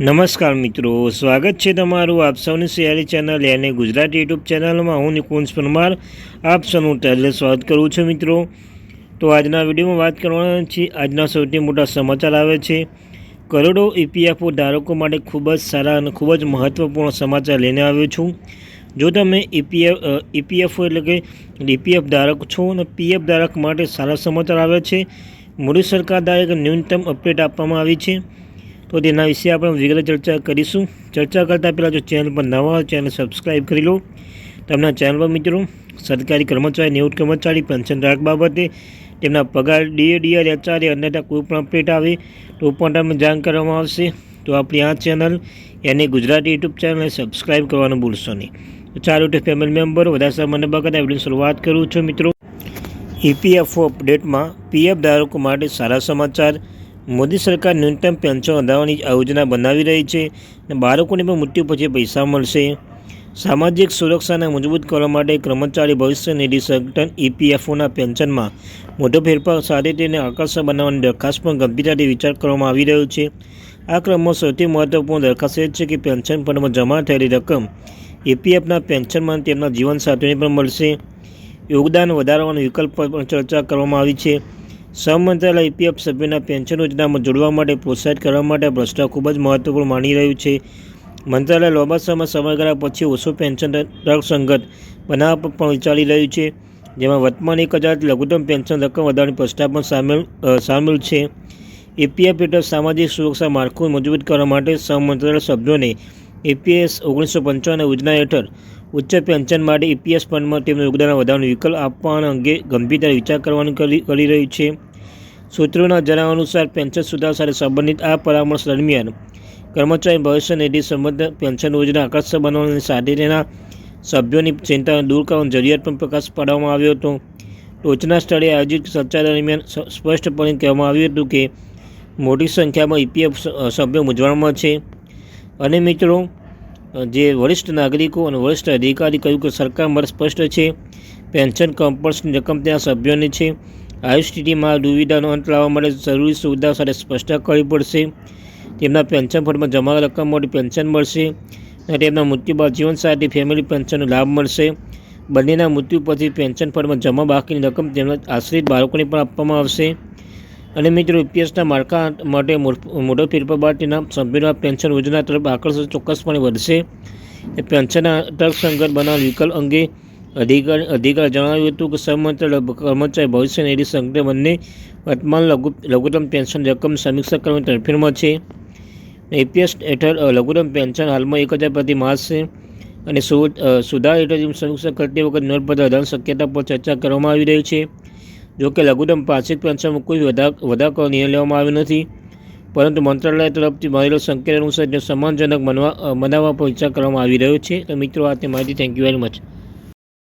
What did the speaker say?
નમસ્કાર મિત્રો, સ્વાગત છે તમારું આપ સૌની સિયારી ચેનલ અને ગુજરાતી યુટ્યુબ ચેનલમાં. હું નિકુંજ પરમાર, આપ સૌનું તહેલે સ્વાગત કરું છું મિત્રો. તો આજના વિડીયોમાં વાત કરવાના છે આજના સૌથી મોટા સમાચાર આવે છે. કરોડો ઈપીએફઓ ધારકો માટે ખૂબ જ સારા અને ખૂબ જ મહત્ત્વપૂર્ણ સમાચાર લઈને આવ્યો છું. જો તમે ઈપીએફ ઈપીએફઓ એટલે કે ઈપીએફ ધારક છો અને પીએફ ધારક માટે સારા સમાચાર આવે છે, મોદી સરકાર દ્વારા એક ન્યૂનતમ અપડેટ આપવામાં આવી છે. તો તેના વિશે આપણે વિગત ચર્ચા કરીશું. ચર્ચા કરતાં પહેલાં જો ચેનલ પર નવા હોય ચેનલ સબસ્ક્રાઈબ કરી લો. તમને ચેનલ પર મિત્રો, સરકારી કર્મચારી નિવૃત્ત કર્મચારી પેન્શન રાખ બાબતે તેમના પગાર ડીએ, ડીઆર, એચઆર અન્યથા કોઈ પણ અપડેટ આવે તો પણ તમને જાણ કરવામાં આવશે. તો આપણી આ ચેનલ એને ગુજરાતી યુટ્યુબ ચેનલને સબસ્ક્રાઈબ કરવાનું ભૂલશો નહીં. ચાર તો ફેમિલી મેમ્બર વધારે સામાન્ય બાબતે વીડિયો શરૂઆત કરું છું મિત્રો. ઈપીએફઓ અપડેટમાં પીએફ ધારકો માટે સારા સમાચાર મોદી સરકાર ન્યૂનતમ પેન્શન વધારવાની યોજના બનાવી રહી છે અને બાળકોને પણ મૃત્યુ પછી પૈસા મળશે. સામાજિક સુરક્ષાને મજબૂત કરવા માટે કર્મચારી ભવિષ્ય નિધિ સંગઠન ઈપીએફઓના પેન્શનમાં મોટો ફેરફાર સાથે તેને આકર્ષક બનાવવાની દરખાસ્ત પણ ગંભીરતાથી વિચાર કરવામાં આવી રહ્યો છે. આ ક્રમમાં સૌથી મહત્વપૂર્ણ દરખાસ્ત એ છે કે પેન્શન ફંડમાં જમા થયેલી રકમ ઈપીએફના પેન્શનમાં તેમના જીવનસાથીને પણ મળશે. યોગદાન વધારવાના વિકલ્પ પર પણ ચર્ચા કરવામાં આવી છે. શ્રમ મંત્રાલય ઈપીએફ સભ્યોના પેન્શન યોજનામાં જોડવા માટે પ્રોત્સાહિત કરવા માટે પ્રસ્તાવ ખૂબ જ મહત્વપૂર્ણ માની રહ્યું છે. મંત્રાલય લોબાસામાં સમય સમયગાળા પછી ઓછો પેન્શન સંગત બનાવવા પર પણ વિચારી રહ્યું છે, જેમાં વર્તમાન એક હજાર લઘુત્તમ પેન્શન રકમ વધારવાની પ્રસ્તાવ પણ સામેલ સામેલ છે. ઈપીએફ હેઠળ સામાજિક સુરક્ષા માળખું મજબૂત કરવા માટે શ્રમ મંત્રાલય સભ્યોને એપીએસ ઓગણીસો પંચાવન યોજના હેઠળ ઉચ્ચ પેન્શન માટે ઈપીએસ ફંડમાં તેમનું યોગદાન વધારવાનો વિકલ્પ આપવાના અંગે ગંભીરતા વિચાર કરવાનું કરી રહ્યું છે. સૂત્રોના જણાવ્યા અનુસાર પેન્શન સુધાર સાથે સંબંધિત આ પરામર્શ દરમિયાન કર્મચારી ભવિષ્ય નિધિ સંબંધ પેન્શન યોજના આકર્ષક બનાવવાની સાથે તેના સભ્યોની ચિંતાને દૂર કરવાની જરૂરિયાત પણ પ્રકાશ પાડવામાં આવ્યો હતો. ટોચના સ્થળે આયોજિત ચર્ચા દરમિયાન સ્પષ્ટપણે કહેવામાં આવ્યું હતું કે મોટી સંખ્યામાં ઈપીએફ સભ્યો મૂંઝવણમાં છે. અને મિત્રો, જે વરિષ્ઠ નાગરિકો અને વરિષ્ઠ અધિકારી કહ્યું કે સરકાર મારે સ્પષ્ટ છે, પેન્શન કમ્પલ્સની રકમ ત્યાં સભ્યોની છે. આવી સ્થિતિમાં દુવિધાનો અંત લાવવા માટે જરૂરી સુવિધા સાથે સ્પષ્ટતા કરવી પડશે. તેમના પેન્શન ફંડમાં જમા રકમ માટે પેન્શન મળશે અને તેમના મૃત્યુ બાદ જીવનસાથી ફેમિલી પેન્શનનો લાભ મળશે. બંનેના મૃત્યુ પછી પેન્શન ફંડમાં જમા બાકીની રકમ તેમના આશ્રિત બાળકોને પણ આપવામાં આવશે. અને મિત્રો યુપીએસના માળખા માટે મોટો ફેરફાર બાદ તેના સભ્યોના પેન્શન યોજના તરફ આકર્ષણ ચોક્કસપણે વધશે. પેન્શનના તર્કસંગત બનાવ વિકલ્પ અંગે અધિકારી, અધિકાર જણાવ્યું હતું કે સહમંત્રાલય કર્મચારી ભવિષ્ય નિધિ સંગઠન બંને વર્તમાન લઘુ, લઘુત્તમ પેન્શન રકમ સમીક્ષા કરવાની તરફેણમાં છે. એપીએસ હેઠળ લઘુત્તમ પેન્શન હાલમાં એક હજાર પ્રતિ માસ છે અને સુધાર હેઠળ સમીક્ષા કરતી વખત નોંધપત્ર વધારાની શક્યતા પર ચર્ચા કરવામાં આવી રહી છે. જોકે લઘુત્તમ પાક્ષિક પેન્શનમાં કોઈ વધારો નિર્ણય લેવામાં આવ્યો નથી. પરંતુ મંત્રાલય તરફથી મળેલો સંકેત અનુસાર સમાનજનક મનાવવા પર વિચાર કરવામાં આવી રહ્યો છે. તો મિત્રો, આ માહિતી. Thank you very much